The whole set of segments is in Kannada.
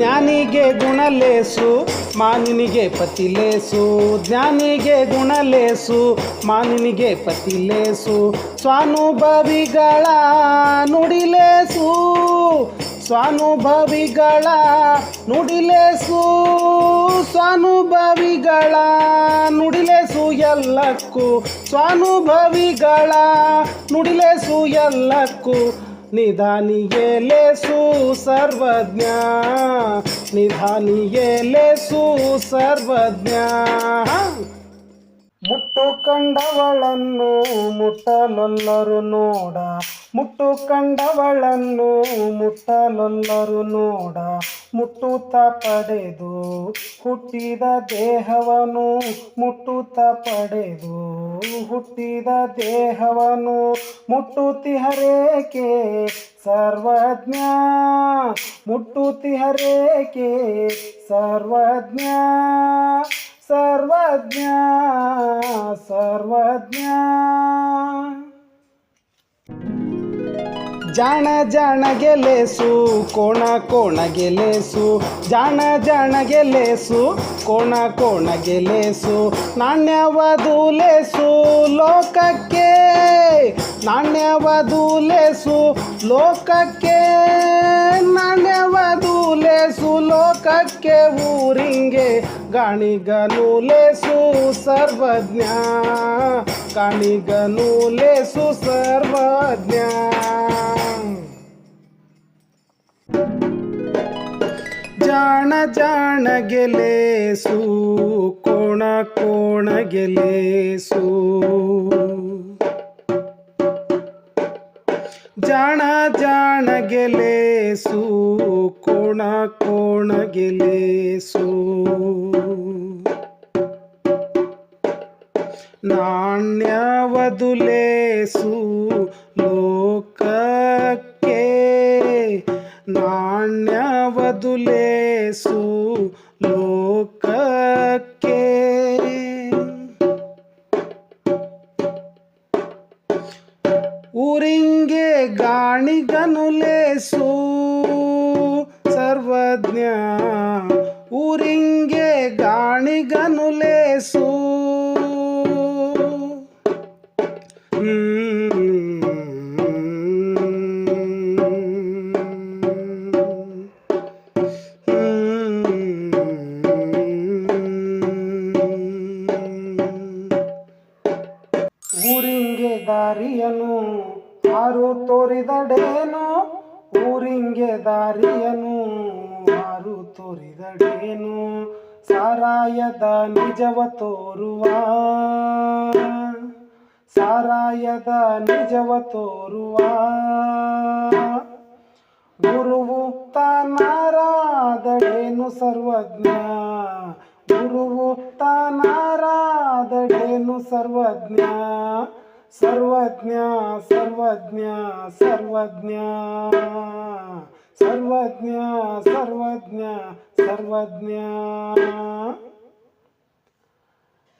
ಜ್ಞಾನಿಗೆ ಗುಣಲೇಸು, ಮಾನಿನಿಗೆ ಪತಿಲೇಸು. ಜ್ಞಾನಿಗೆ ಗುಣಲೇಸು, ಮಾನಿನಿಗೆ ಪತಿಲೇಸು. ಸ್ವಾನುಭವಿಗಳ ನುಡಿಲೇಸು ಸ್ವಾನುಭವಿಗಳ ನುಡಿಲೇಸು. ಸ್ವಾನುಭವಿಗಳ ನುಡಿಲೇಸು ಎಲ್ಲಕ್ಕೂ, ಸ್ವಾನುಭವಿಗಳ ನುಡಿಲೇಸು ಎಲ್ಲಕ್ಕೂ. నిధానియేలేసు సర్వజ్ఞ. నిధానియేలేసు సర్వజ్ఞ. ಮುಟ್ಟು ಕಂಡವಳನ್ನು ಮುಟ್ಟಲೊಲ್ಲರು ನೋಡ. ಮುಟ್ಟು ಕಂಡವಳನ್ನು ಮುಟ್ಟಲೊಲ್ಲರು ನೋಡ. ಮುಟ್ಟುತ್ತ ಪಡೆದು ಹುಟ್ಟಿದ ದೇಹವನು ಮುಟ್ಟುತ್ತ ಪಡೆದು ಹುಟ್ಟಿದ ದೇಹವನು ಮುಟ್ಟುತ್ತಿಹರೇಕೆ ಸರ್ವಜ್ಞ ಮುಟ್ಟುತ್ತಿಹರೇಕೆ ಸರ್ವಜ್ಞ ಸರ್ವಜ್ಞ ಸರ್ವಜ್ಞ. ಜಾಣ ಜಾಣ ಗೆಲೆಸು, ಕೋಣ ಕೋಣ ಗೆಲೆಸು. ಜಾಣ ಜಾಣ ಗೆಲೆಸು, ಕೋಣ ಕೋಣ ಗೆಲೆಸು. ನಾಣ್ಯವದು ಲೇಸು ಲೋಕಕ್ಕೆ. ನಾಣ್ಯವದು ಲೇಸು ಲೋಕಕ್ಕೆ. ನಾಣ್ಯವದು ಲೇಸು ಲೋಕಕ್ಕೆ, ಊರಿಂಗೆ ಗಾಣಿಗನು ಲೇಸು ಸರ್ವಜ್ಞ ಕಾಣಿಗನು ಲೇಸು ಸರ್ವಜ್ಞ ಜಾಣ ಜಾಣ ಗೆಲೇಸು ಕೋಣ ಕೋಣ ಗೆಲೇಸು ಜಾಣ ಜಾಣ ಗೆಲೇಸು ಕೋಣ ಕೋಣ ಗೆಲೇಸು ನಾಣ್ಯವದುಲೇಸು ಲೋಕಕ್ಕೆ ನಾಣ್ಯವದುಲೇಸು ಲೋಕಕ್ಕೆ ಊರಿಂಗೆ ಗಾಣಿಗನು ಲೇಸು ಸರ್ವಜ್ಞ ಊರಿಂಗೆ ಗಾಣಿಗನು ತೋರಿದಡೇನು ಸಾರಾಯದ ನಿಜವ ತೋರುವ. ಸಾರಾಯದ ನಿಜವ ತೋರುವ. ಗುರುವು ತಾನಾರಾದಡೇನು ಸರ್ವಜ್ಞ. ಗುರುವು ತಾನಾರಾದಡೇನು ಸರ್ವಜ್ಞ. ಸರ್ವಜ್ಞ ಸರ್ವಜ್ಞ ಸರ್ವಜ್ಞ. ಸರ್ವಜ್ಞ ಸರ್ವಜ್ಞ ಸರ್ವಜ್ಞ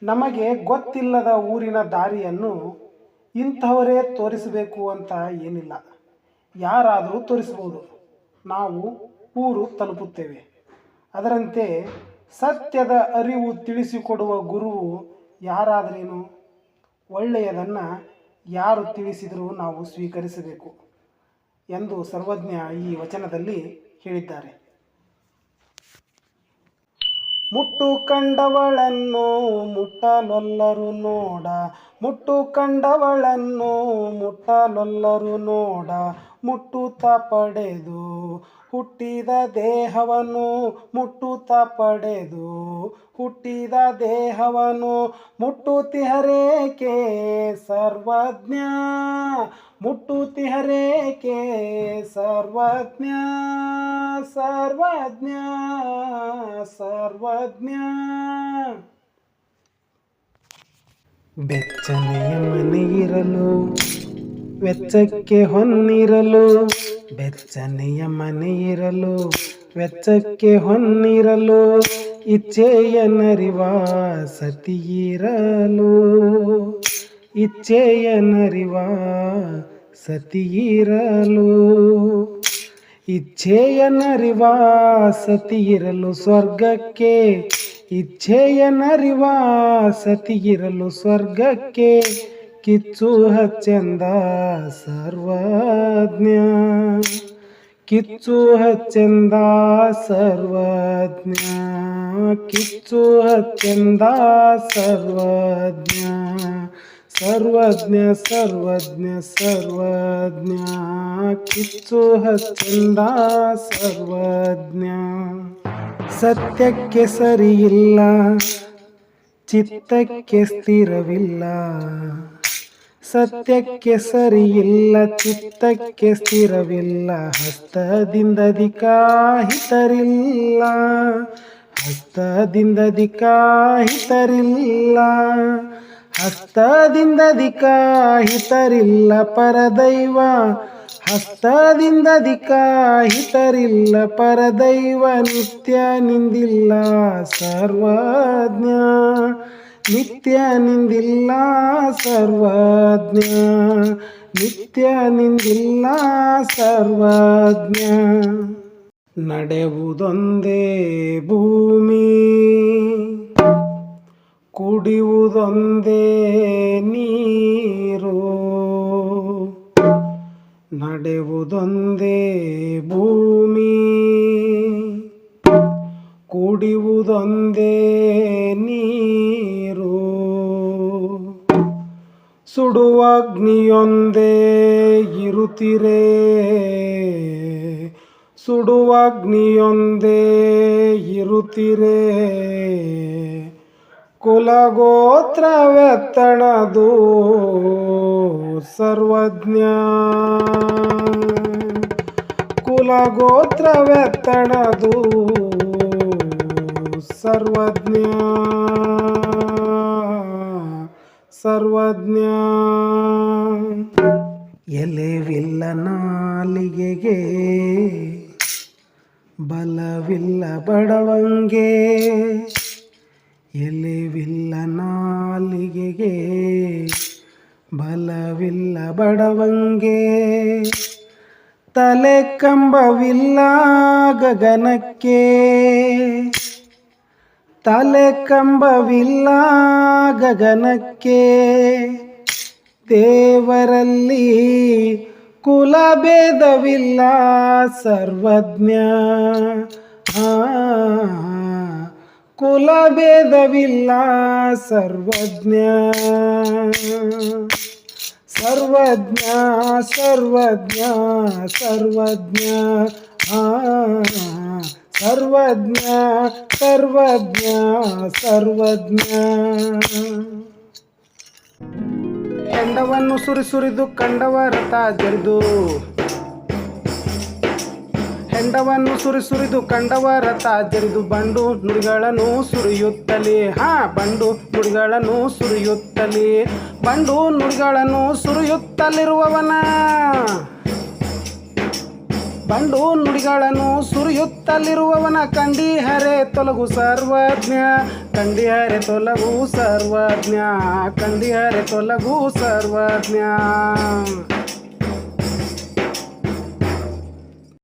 ನಮಗೆ ಗೊತ್ತಿಲ್ಲದ ಊರಿನ ದಾರಿಯನ್ನು ಇಂಥವರೇ ತೋರಿಸಬೇಕು ಅಂತ ಏನಿಲ್ಲ. ಯಾರಾದರೂ ತೋರಿಸ್ಬೋದು ನಾವು ಊರು ತಲುಪುತ್ತೇವೆ. ಅದರಂತೆ ಸತ್ಯದ ಅರಿವು ತಿಳಿಸಿಕೊಡುವ ಗುರುವು ಯಾರಾದರೇನು? ಒಳ್ಳೆಯದನ್ನು ಯಾರು ತಿಳಿಸಿದರೂ ನಾವು ಸ್ವೀಕರಿಸಬೇಕು ಎಂದು ಸರ್ವಜ್ಞ ಈ ವಚನದಲ್ಲಿ ಹೇಳಿದ್ದಾರೆ. ಮುಟ್ಟು ಕಂಡವಳನ್ನು ಮುಟ್ಟಲೊಲ್ಲರು ನೋಡ. ಮುಟ್ಟು ಕಂಡವಳನ್ನು ಮುಟ್ಟಲೊಲ್ಲರು ನೋಡ. ಮುಟ್ಟುತ್ತ ಪಡೆದು, ಹುಟ್ಟಿದ ದೇಹವನ್ನು ಮುಟ್ಟುತ್ತ ಪಡೆದು, ಹುಟ್ಟಿದ ದೇಹವನ್ನು ಮುಟ್ಟುತ್ತಿಹರೇಕೆ? ಸರ್ವಜ್ಞ ಮುಟ್ಟುತ್ತಿಹರೇಕೆ? ಸರ್ವಜ್ಞ ಸರ್ವಜ್ಞ ಸರ್ವಜ್ಞ. ಬೆಚ್ಚನೆಯ ಮನೆಯಿರಲು ವೆಚ್ಚಕ್ಕೆ ಹೊನ್ನಿರಲು ಬೆಚ್ಚನೆಯ ಮನೆಯಿರಲು ವೆಚ್ಚಕ್ಕೆ ಹೊನ್ನಿರಲು ಇಚ್ಛೆಯ ನರಿವ ಸತಿಯಿರಲು ಇಚ್ಛೆಯ ನರಿವ ಸತಿಯಿರಲು ಇಚ್ಛೆಯನರಿವ ಸತಿಯಿರಲು ಸ್ವರ್ಗಕ್ಕೆ ಇಚ್ಛೆಯನರಿವ ಸತಿಯಿರಲು ಸ್ವರ್ಗಕ್ಕೆ ಕಿಚ್ಚು ಹಚ್ಚೆಂದ ಸರ್ವಜ್ಞ. ಕಿಚ್ಚು ಹಚ್ಚೆಂದ ಸರ್ವಜ್ಞ. ಕಿಚ್ಚು ಹಚ್ಚೆಂದ ಸರ್ವಜ್ಞ. ಸರ್ವಜ್ಞ ಸರ್ವಜ್ಞ ಸರ್ವಜ್ಞ. ಕಿಚ್ಚು ಹಚ್ಚೆಂದ ಸರ್ವಜ್ಞ. ಸತ್ಯಕ್ಕೆ ಸರಿಯಿಲ್ಲ, ಚಿತ್ತಕ್ಕೆ ಸ್ಥಿರವಿಲ್ಲ. ಸತ್ಯಕ್ಕೆ ಸರಿಯಿಲ್ಲ, ಚಿತ್ತಕ್ಕೆ ಸ್ಥಿರವಿಲ್ಲ, ಹಸ್ತದಿಂದ ದಿಕಾಹಿತರಿಲ್ಲ ಹಸ್ತದಿಂದ ದಿಕಾಹಿತರಿಲ್ಲ ಹಸ್ತದಿಂದ ದಿಕಾಹಿತರಿಲ್ಲ ಪರದೈವ, ಹಸ್ತದಿಂದ ದಿಕಾಹಿತರಿಲ್ಲ ಪರದೈವ, ನಿತ್ಯ ನಿಂದಿಲ್ಲ ಸರ್ವಜ್ಞ. ನಿತ್ಯ ನಿಂದಿಲ್ಲ ಸರ್ವಜ್ಞ. ನಿತ್ಯ ನಿಂದಿಲ್ಲ ಸರ್ವಜ್ಞ. ನಡೆಯುವುದೊಂದೇ ಭೂಮಿ. ಕುಡಿಯುವುದೊಂದೇ ನೀರು. ನಡೆಯುವುದೊಂದೇ ಭೂಮಿ. ಕುಡಿಯುವುದೊಂದೇ ನೀರು. ಸುಡುವ ಅಗ್ನಿಯೊಂದೇ ಇರುತ್ತಿರೆ. ಸುಡುವ ಅಗ್ನಿಯೊಂದೇ ಇರುತ್ತಿರೆ. ಕುಲಗೋತ್ರವೆತ್ತಣದು ಸರ್ವಜ್ಞ. ಕುಲಗೋತ್ರವೆತ್ತಣದು ಸರ್ವಜ್ಞ. ಸರ್ವಜ್ಞ. ಎಲೆವಿಲ್ಲ ನಾಲಿಗೆಗೆ ಬಲವಿಲ್ಲ ಬಡವಂಗೆ ಎಲೆವಿಲ್ಲ ನಾಲಿಗೆಗೆ ಬಲವಿಲ್ಲ ಬಡವಂಗೆ. ತಲೆ ಕಂಬವಿಲ್ಲ ಗಗನಕ್ಕೆ ತಲೆ ಕಂಬವಿಲ್ಲ ಗಗನಕ್ಕೆ. ದೇವರಲ್ಲಿ ಕುಲಭೇದವಿಲ್ಲ ಸರ್ವಜ್ಞ. ಕುಲಭೇದವಿಲ್ಲ ಸರ್ವಜ್ಞ. ಸರ್ವಜ್ಞ ಸರ್ವಜ್ಞ ಸರ್ವಜ್ಞ. ಆ, ಸರ್ವಜ್ಞ ಸರ್ವಜ್ಞ ಸರ್ವಜ್ಞ. ಹೆಂಡವನ್ನು ಸುರಿ ಸುರಿದು ಕಂಡವರ ಜರಿದು ಹೆಂಡವನ್ನು ಸುರಿ ಸುರಿದು ಕಂಡವರ ಜರಿದು ಬಂಡು ನುಡಿಗಳನ್ನು ಸುರಿಯುತ್ತಲೇ, ಹಾ, ಬಂಡು ನುಡಿಗಳನ್ನು ಸುರಿಯುತ್ತಲೇ. ಬಂಡು ನುಡಿಗಳನ್ನು ಸುರಿಯುತ್ತಲಿರುವವನ ಬಂಡು ನುಡಿಗಳನ್ನು ಸುರಿಯುತ್ತಲಿರುವವನ ಕಂಡಿಹರೆ ತೊಲಗು ಸರ್ವಜ್ಞ ಕಂಡಿ ಹರೆ ತೊಲಗು ಸರ್ವಜ್ಞ ಕಂಡಿಹರೆ ತೊಲಗು ಸರ್ವಜ್ಞ.